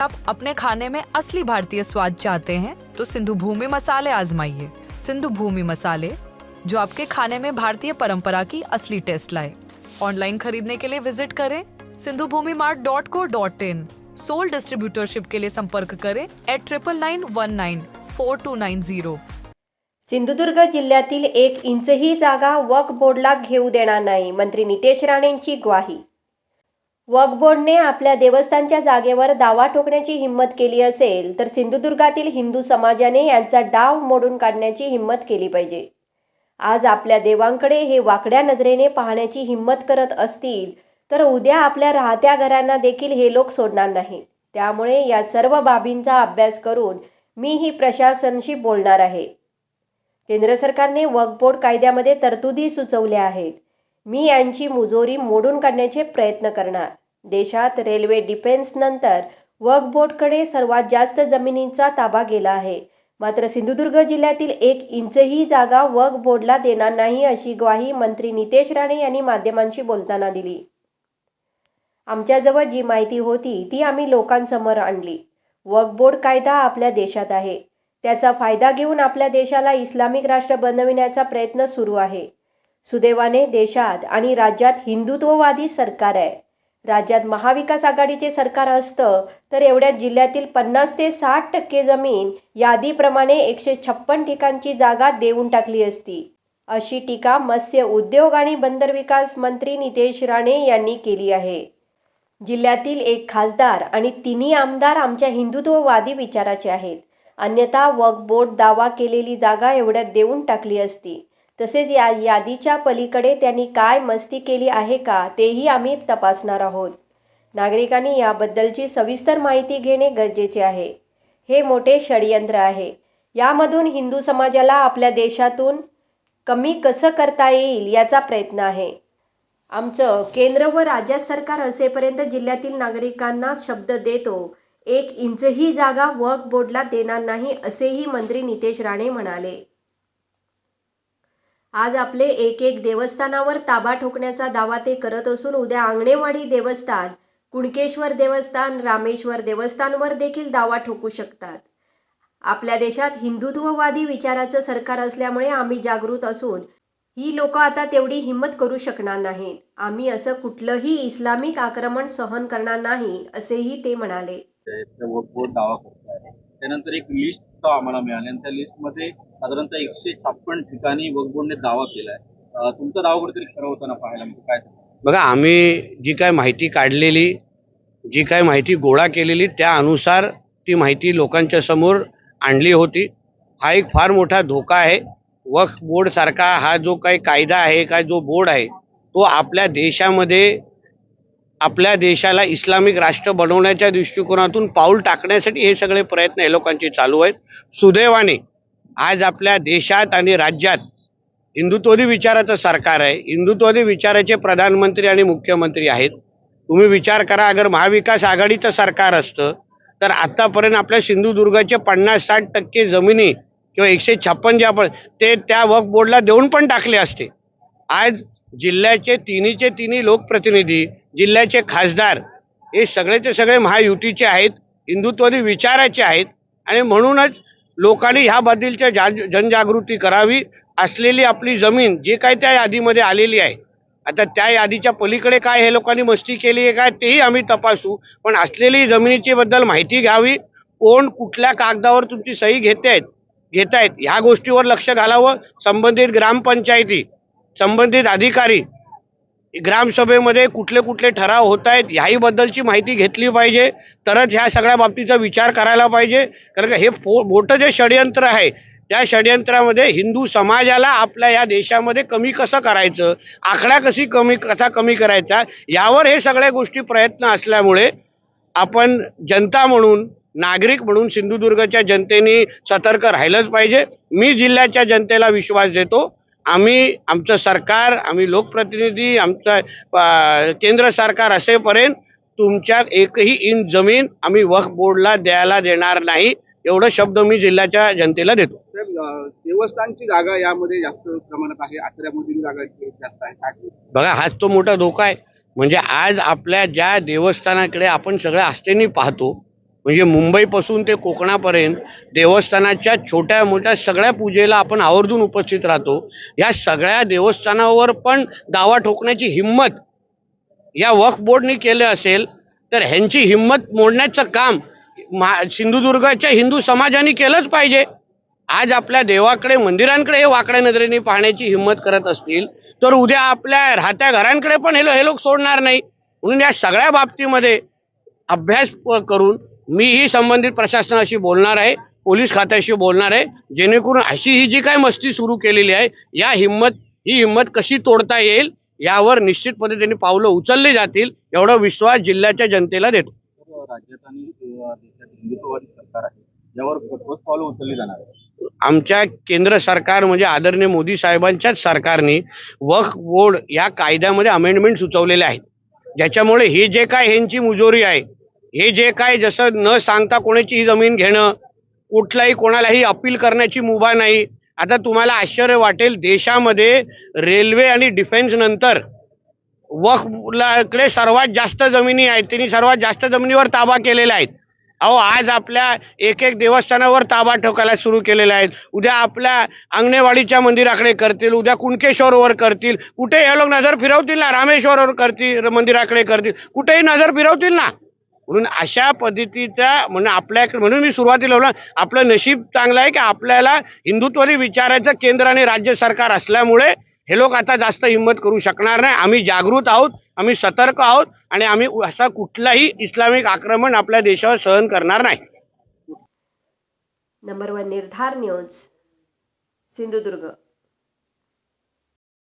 आप अपने खाने में असली भारतीय स्वाद चाहते हैं तो सिंधु भूमि मसाले आजमाइए। सिंधु भूमि मसाले जो आपके खाने में भारतीय परंपरा की असली टेस्ट लाए। ऑनलाइन खरीदने के लिए विजिट करें Sindhu Bhumi mart dot co dot in. Sole distributorship के लिए संपर्क करें eight triple nine one nine four two nine zero Sindhudurg जिल्ह्यातील एक इंचही जागा वक्फ बोर्डला घेऊ देणार नाही मंत्री नितेश राणेंची ग्वाही। वक्फ आपल्या देवस्थानच्या जागेवर दावा ठोकण्याची हिंमत केली असेल तर सिंधुदुर्गातील हिंदू समाजाने यांचा डाव मोडून काढण्याची हिंमत केली पाहिजे. आज आपल्या देवांकडे हे वाकड्या नजरेने पाहण्याची हिंमत करत असतील तर उद्या आपल्या राहत्या घरांना देखील हे लोक सोडणार नाही त्यामुळे या सर्व बाबींचा अभ्यास करून मी ही प्रशासनशी बोलणार आहे. केंद्र सरकारने वक्फ कायद्यामध्ये तरतुदी सुचवल्या आहेत. मी यांची मुजोरी मोडून काढण्याचे प्रयत्न करणार. देशात रेल्वे डिफेन्स नंतर सर्वात जास्त जमिनींचा ताबा गेला आहे. मात्र सिंधुदुर्ग जिल्ह्यातील एक इंचही जागा वक्फ बोर्डला देणार नाही अशी ग्वाही मंत्री नितेश राणे यांनी माध्यमांशी बोलताना दिली. आमच्याजवळ जी माहिती होती ती आम्ही लोकांसमोर आणली. वक्फ बोर्ड कायदा आपल्या देशात आहे. त्याचा फायदा घेऊन आपल्या देशाला इस्लामिक राष्ट्र बनविण्याचा प्रयत्न सुरू आहे. सुदैवाने देशात आणि राज्यात हिंदुत्ववादी सरकार आहे. राज्यात महाविकास आघाडीचे सरकार असतं तर एवढ्या जिल्ह्यातील पन्नास ते साठ टक्के जमीन यादीप्रमाणे एकशे छप्पन ठिकाणची जागा देऊन टाकली असती. अशी टीका मत्स्य उद्योग आणि बंदर विकास मंत्री नितेश राणे यांनी केली आहे. जिल्ह्यातील एक खासदार आणि तिन्ही आमदार आमच्या हिंदुत्ववादी विचाराचे आहेत. अन्यथा वक्फ बोर्ड दावा केलेली जागा एवढ्यात देऊन टाकली असती. तसेच या यादीच्या पलीकडे त्यांनी काय मस्ती केली आहे का तेही आम्ही तपासणार आहोत. नागरिकांनी याबद्दलची सविस्तर माहिती घेणे गरजेचे आहे. हे मोठे षडयंत्र आहे. यामधून हिंदू समाजाला आपल्या देशातून कमी कसं करता येईल याचा प्रयत्न आहे. आमचं केंद्र व राज्य सरकार असेपर्यंत जिल्ह्यातील नागरिकांना शब्द देतो. एक इंचही जागा वक्फ बोर्डला देणार नाही असेही मंत्री नितेश राणे म्हणाले. आज आपले एक एक देवस्थानावर ताबा ठोकण्याचा दावा ते करत असून उद्या आंगणेवाडी देवस्थान कुणकेश्वर देवस्थान रामेश्वर देवस्थानवर देखील दावा ठोकू शकतात. आपल्या देशात हिंदुत्ववादी विचाराचं सरकार असल्यामुळे आम्ही जागृत असून ही लोक आता तेवढी हिंमत करू शकणार नाहीत. आम्ही असं कुठलंही इस्लामिक आक्रमण सहन करणार नाही असेही ते म्हणाले. त्यानंतर एक लिस्ट आम्हाला मिळाली. आणि त्या लिस्टमध्ये साधारणतः एकशे छप्पन ठिकाणी वकबोर्डने दावा केला आहे तुमचा दावा कुठेतरी खरं होताना पाहायला म्हणजे काय बघा आम्ही जी काय माहिती काढलेली जी काय माहिती गोळा केलेली त्या अनुसार ती माहिती लोकांच्या समोर आणली होती. हा एक फार मोठा धोका आहे. वक्फ बोर्ड सारखा हा जो काही कायदा आहे काय जो बोर्ड आहे तो आपल्या देशामध्ये आपल्या देशाला इस्लामिक राष्ट्र बनवण्याच्या दृष्टिकोनातून पाऊल टाकण्यासाठी हे सगळे प्रयत्न हे लोकांचे चालू आहेत. सुदैवाने आज आपल्या देशात आणि राज्यात हिंदुत्ववादी विचाराचं सरकार आहे. हिंदुत्ववादी विचाराचे प्रधानमंत्री आणि मुख्यमंत्री आहेत. तुम्ही विचार करा अगर महाविकास आघाडीचं सरकार असतं तर आत्तापर्यंत आपल्या सिंधुदुर्गाचे पन्नास साठ टक्के जमिनी किंवा एकशे छप्पन जे आपण ते त्या वक्फ बोर्डला देऊन पण टाकले असते. आज जिल्ह्याचे तिन्हीचे तिन्ही लोकप्रतिनिधी जिल्ह्याचे खासदार हे सगळेचे सगळे महायुतीचे आहेत हिंदुत्ववादी विचाराचे आहेत आणि म्हणूनच लोकांनी ह्याबद्दलच्या जा जनजागृती करावी असलेली आपली जमीन जे काय त्या यादीमध्ये आलेली आहे. आता त्या यादीच्या पलीकडे काय हे लोकांनी मस्ती केली आहे काय तेही आम्ही तपासू पण असलेली जमिनीची बद्दल माहिती घ्यावी. कोण कुठल्या कागदावर तुमची सही घेते आहेत घेत आहेत ह्या गोष्टीवर लक्ष घालावं. संबंधित ग्रामपंचायती संबंधित अधिकारी ग्रामसभेमध्ये कुठले कुठले ठराव होत आहेत ह्याहीबद्दलची माहिती घेतली पाहिजे. तरच ह्या सगळ्या बाबतीचा विचार करायला पाहिजे. कारण का हे फो मोठं जे षडयंत्र आहे त्या षडयंत्रामध्ये हिंदू समाजाला आपल्या या देशामध्ये कमी कसं करायचं आकडा कशी कमी कसा कमी करायचा यावर हे सगळ्या गोष्टी प्रयत्न असल्यामुळे आपण जनता म्हणून नागरिक म्हणून सिंधुदुर्गच्या जनतेने सतर्क राहिलंच पाहिजे. मी जिल्ह्याच्या जनतेला विश्वास देतो. आम्ही आमचं सरकार आम्ही लोकप्रतिनिधी आमचं केंद्र सरकार असेपर्यंत तुमच्या एकही इंच जमीन आम्ही वक्फ बोर्डला द्यायला देणार नाही एवढं शब्द मी जिल्ह्याच्या जनतेला देतो. देवस्थानची जागा यामध्ये जास्त प्रमाणात आहे आचऱ्यामधील जागा जास्त आहे बघा हाच तो मोठा धोका आहे. म्हणजे आज आपल्या ज्या देवस्थानाकडे आपण सगळ्या आस्थेने पाहतो म्हणजे मुंबईपासून ते कोकणापर्यंत देवस्थानाच्या छोट्या मोठ्या सगळ्या पूजेला आपण आवर्जून उपस्थित राहतो. या सगळ्या देवस्थानावर पण दावा ठोकण्याची हिंमत या वक्फ बोर्डनी केलं असेल तर ह्यांची हिंमत मोडण्याचं काम मा सिंधुदुर्गाच्या हिंदू समाजाने केलंच पाहिजे. आज आपल्या देवाकडे मंदिरांकडे हे वाकड्या नजरेने पाहण्याची हिंमत करत असतील तर उद्या आपल्या राहत्या घरांकडे पण हे हे लोक सोडणार नाही. म्हणून या सगळ्या बाबतीमध्ये अभ्यास प- करून मीही संबंधित प्रशासनाशी बोलणार आहे पोलीस खात्याशी बोलणार आहे जेणेकरून अशी ही जी काय मस्ती सुरू केलेली आहे या हिंमत ही हिंमत कशी तोडता येईल यावर निश्चित पद्धतीने पावलं उचलली जातील एवढा विश्वास जिल्ह्याच्या जनतेला देतो. राज्यात आणि देशात हिंदुत्ववादी सरकार आहे यावर ठोस पावलं उचलली जाणार आहे आमच्या केंद्र सरकार म्हणजे आदरणीय मोदी साहेबांच्याच सरकारने वक्फ बोर्ड या कायद्यामध्ये अमेंडमेंट सुचवलेले आहेत. ज्याच्यामुळे हे जे काय ह्यांची मुजोरी आहे हे जे काय जसं न सांगता कोणाची जमीन घेणं कुठलाही कोणालाही अपील करण्याची मुभा नाही. आता तुम्हाला आश्चर्य वाटेल देशामध्ये रेल्वे आणि डिफेन्स नंतर वक्फलाकडे सर्वात जास्त जमिनी आहेत. त्यांनी सर्वात जास्त जमिनीवर ताबा केलेला आहेत अहो आज आपल्या एक एक देवस्थानावर ताबा ठोकायला सुरू केलेला आहेत. उद्या आपल्या अंगणेवाडीच्या मंदिराकडे करतील उद्या कुणकेश्वरवर करतील. कुठे हे लोक नजर फिरवतील ना? रामेश्वरवर करतील मंदिराकडे करतील. कुठेही नजर फिरवतील ना? म्हणून अशा पद्धतीच्या म्हणून आपल्याकडे म्हणून मी सुरुवातीला बोला आपलं नशीब चांगलं आहे की आपल्याला हिंदुत्वने विचारायचं केंद्र आणि राज्य सरकार असल्यामुळे हे लोक आता जास्त हिंमत करू शकणार नाही. आम्ही जागृत आहोत आम्ही सतर्क आहोत आणि आम्ही असा कुठलाही इस्लामिक आक्रमण आपल्या देशावर सहन करणार नाही. Number one Nirdhar news Sindhudurg.